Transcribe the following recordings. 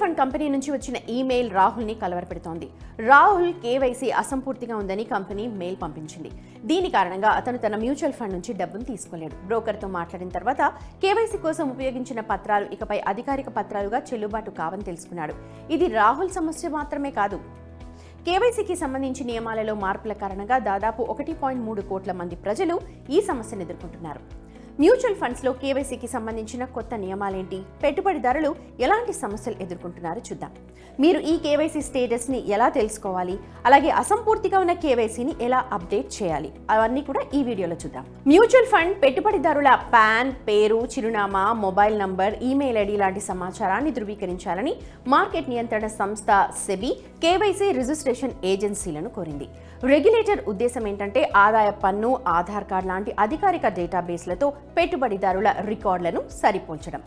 Fund company నుంచి వచ్చిన email రాహుల్ని కలవరపెడుతోంది. రాహుల్ కేవైసీ అసంపూర్తిగా ఉందని కంపెనీ మెయిల్ పంపించింది. దీని కారణంగా అతను తన మ్యూచువల్ ఫండ్ నుంచి డబ్బును తీసుకోలేడు. బ్రోకర్తో మాట్లాడిన తర్వాత కేవైసీ కోసం ఉపయోగించిన పత్రాలు ఇకపై అధికారిక పత్రాలుగా చెల్లుబాటు కావని తెలుసుకున్నాడు. ఇది రాహుల్ సమస్య మాత్రమే కాదు. కేవైసీకి సంబంధించి నియమాలలో మార్పుల కారణంగా దాదాపు ఒకటి పాయింట్ మూడు కోట్ల మంది ప్రజలు ఈ సమస్యను ఎదుర్కొంటున్నారు. మ్యూచువల్ ఫండ్స్లో కేవైసీకి సంబంధించిన కొత్త నియమాలేంటి? పెట్టుబడిదారులు ఎలాంటి సమస్యలు ఎదుర్కొంటున్నారో చూద్దాం. మీరు ఈ కేవైసీ స్టేటస్ని ఎలా తెలుసుకోవాలి? అలాగే అసంపూర్తిగా ఉన్న కేవైసీని ఎలా అప్డేట్ చేయాలి? అవన్నీ కూడా ఈ వీడియోలో చూద్దాం. మ్యూచువల్ ఫండ్ పెట్టుబడిదారుల పాన్ పేరు చిరునామా మొబైల్ నంబర్ ఈమెయిల్ ఐడి లాంటి సమాచారాన్ని ధృవీకరించాలని మార్కెట్ నియంత్రణ సంస్థ సెబీ కేవైసీ రిజిస్ట్రేషన్ ఏజెన్సీలను కోరింది. రెగ్యులేటర్ ఉద్దేశం ఏంటంటే ఆదాయ పన్ను ఆధార్ కార్డ్ లాంటి అధికారిక డేటాబేస్లతో పెట్టుబడిదారుల రికార్డులను సరిపోల్చడం.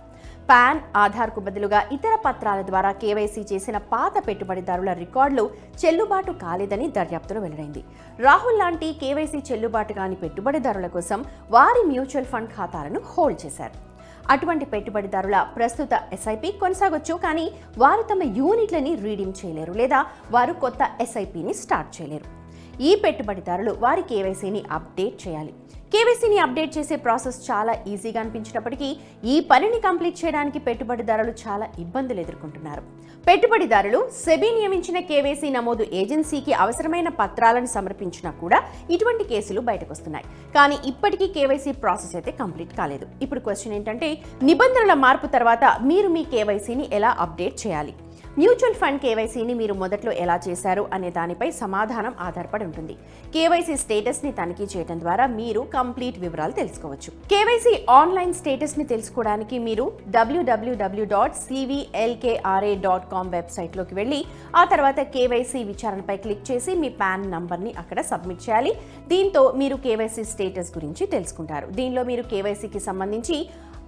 పాన్ ఆధార్కు బదులుగా ఇతర పత్రాల ద్వారా కేవైసీ చేసిన పాత పెట్టుబడిదారుల రికార్డులు చెల్లుబాటు కాలేదని దర్యాప్తులో వెల్లడైంది. రాహుల్ లాంటి కేవైసీ చెల్లుబాటు కాని పెట్టుబడిదారుల కోసం వారి మ్యూచువల్ ఫండ్ ఖాతాలను హోల్డ్ చేశారు. అటువంటి పెట్టుబడిదారుల ప్రస్తుత ఎస్ఐపి కొనసాగొచ్చు కానీ వారు తమ యూనిట్లని రీడీమ్ చేయలేరు లేదా వారు కొత్త ఎస్ఐపిని స్టార్ట్ చేయలేరు. ఈ పెట్టుబడిదారులు వారి కేవైసీని అప్డేట్ చేయాలి. కేవైసీని అప్డేట్ చేసే ప్రాసెస్ చాలా ఈజీగా అనిపించినప్పటికీ ఈ పనిని కంప్లీట్ చేయడానికి పెట్టుబడిదారులు చాలా ఇబ్బందులు ఎదుర్కొంటున్నారు. పెట్టుబడిదారులు సెబీ నియమించిన కేవైసీ నమోదు ఏజెన్సీకి అవసరమైన పత్రాలను సమర్పించినా కూడా ఇటువంటి కేసులు బయటకు వస్తున్నాయి కానీ ఇప్పటికీ కేవైసీ ప్రాసెస్ అయితే కంప్లీట్ కాలేదు. ఇప్పుడు క్వశ్చన్ ఏంటంటే నిబంధనల మార్పు తర్వాత మీరు మీ కేవైసీని ఎలా అప్డేట్ చేయాలి? మ్యూచువల్ ఫండ్ కేవైసీని మీరు మొదట్లో ఎలా చేశారు అనే దానిపై సమాధానం ఆధారపడి ఉంటుంది. కేవైసీ స్టేటస్ని తనిఖీ చేయడం ద్వారా మీరు కంప్లీట్ వివరాలు తెలుసుకోవచ్చు. కేవైసీ ఆన్లైన్ స్టేటస్ని తెలుసుకోవడానికి మీరు W W W dot CVLKRA dot com వెబ్సైట్లోకి వెళ్ళి ఆ తర్వాత కేవైసీ విచారణపై క్లిక్ చేసి మీ పాన్ నంబర్ని అక్కడ సబ్మిట్ చేయాలి. దీంతో మీరు కేవైసీ స్టేటస్ గురించి తెలుసుకుంటారు. దీనిలో మీరు కేవైసీకి సంబంధించి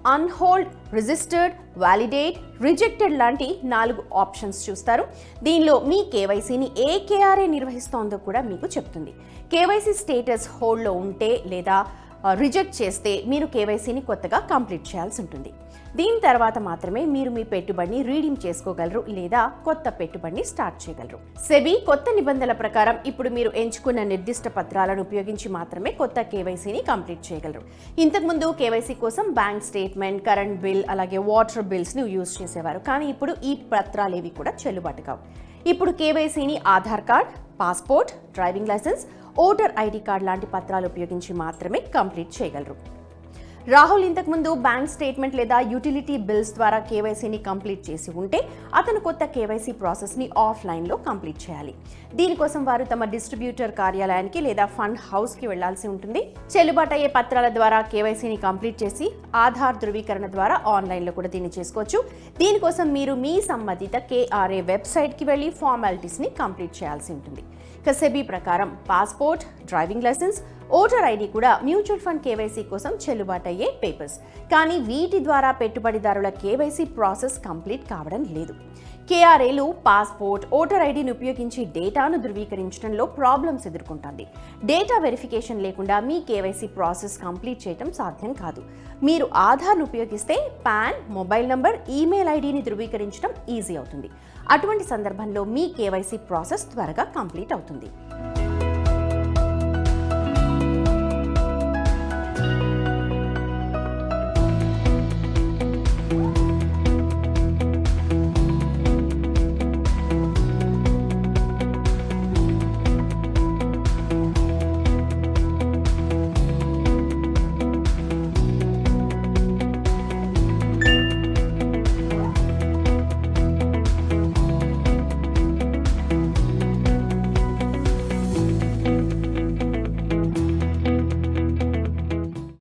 అన్హోల్డ్ రిజిస్టర్డ్ వ్యాలిడేట్ రిజెక్టెడ్ లాంటి నాలుగు ఆప్షన్స్ చూస్తారు. దీనిలో మీ కేవైసీని ఏ కేఆర్ఏ నిర్వహిస్తోందో కూడా మీకు చెప్తుంది. కేవైసీ స్టేటస్ హోల్డ్లో ఉంటే లేదా రిజెక్ట్ చేస్తే మీరు కేవైసీని కొత్తగా కంప్లీట్ చేయాల్సి ఉంటుంది. దీని తర్వాత మాత్రమే మీరు మీ పెట్టుబడిని రీడీమ్ చేసుకోగలరు లేదా కొత్త పెట్టుబడిని స్టార్ట్ చేయగలరు. సెబీ కొత్త నిబంధనల ప్రకారం ఇప్పుడు మీరు ఎంచుకున్న నిర్దిష్ట పత్రాలను ఉపయోగించి మాత్రమే కొత్త కేవైసీని కంప్లీట్ చేయగలరు. ఇంతకుముందు కేవైసీ కోసం బ్యాంక్ స్టేట్మెంట్ కరెంట్ బిల్ అలాగే వాటర్ బిల్స్ని యూజ్ చేసేవారు. కానీ ఇప్పుడు ఈ పత్రాలు ఏవి కూడా చెల్లుబాటు కావు. ఇప్పుడు కేవైసీని Aadhaar card passport driving licence voter ID card లాంటి పత్రాలు ఉపయోగించి మాత్రమే కంప్లీట్ చేయగలరు. రాహుల్ ఇంతకుముందు బ్యాంక్ స్టేట్మెంట్ లేదా యూటిలిటీ బిల్స్ ద్వారా కేవైసీని కంప్లీట్ చేసి ఉంటే అతను కొత్త కేవైసీ ప్రాసెస్ని ఆఫ్లైన్లో కంప్లీట్ చేయాలి. దీనికోసం వారు తమ డిస్ట్రిబ్యూటర్ కార్యాలయానికి లేదా ఫండ్ హౌస్కి వెళ్ళాల్సి ఉంటుంది. చెల్లుబాటు అయ్యే పత్రాల ద్వారా కేవైసీని కంప్లీట్ చేసి ఆధార్ ధృవీకరణ ద్వారా ఆన్లైన్లో కూడా దీన్ని చేసుకోవచ్చు. దీనికోసం మీరు మీ సంబంధిత కేఆర్ఏ వెబ్సైట్కి వెళ్ళి ఫార్మాలిటీస్ని కంప్లీట్ చేయాల్సి ఉంటుంది. కసెబీ ప్రకారం passport driving licence voter ID కూడా మ్యూచువల్ ఫండ్ కేవైసీ కోసం చెల్లుబాటు అయ్యే పేపర్స్. కానీ వీటి ద్వారా పెట్టుబడిదారుల కేవైసీ ప్రాసెస్ కంప్లీట్ కావడం లేదు. కేఆర్ఏలు పాస్పోర్ట్ ఓటర్ ఐడిని ఉపయోగించి డేటాను ధృవీకరించడంలో ప్రాబ్లమ్స్ ఎదుర్కొంటుంది. డేటా వెరిఫికేషన్ లేకుండా మీ కేవైసీ ప్రాసెస్ కంప్లీట్ చేయడం సాధ్యం కాదు. మీరు ఆధార్ను ఉపయోగిస్తే పాన్ మొబైల్ నంబర్ ఈమెయిల్ ఐడిని ధృవీకరించడం ఈజీ అవుతుంది. అటువంటి సందర్భంలో మీ కేవైసీ ప్రాసెస్ త్వరగా కంప్లీట్ అవుతుంది.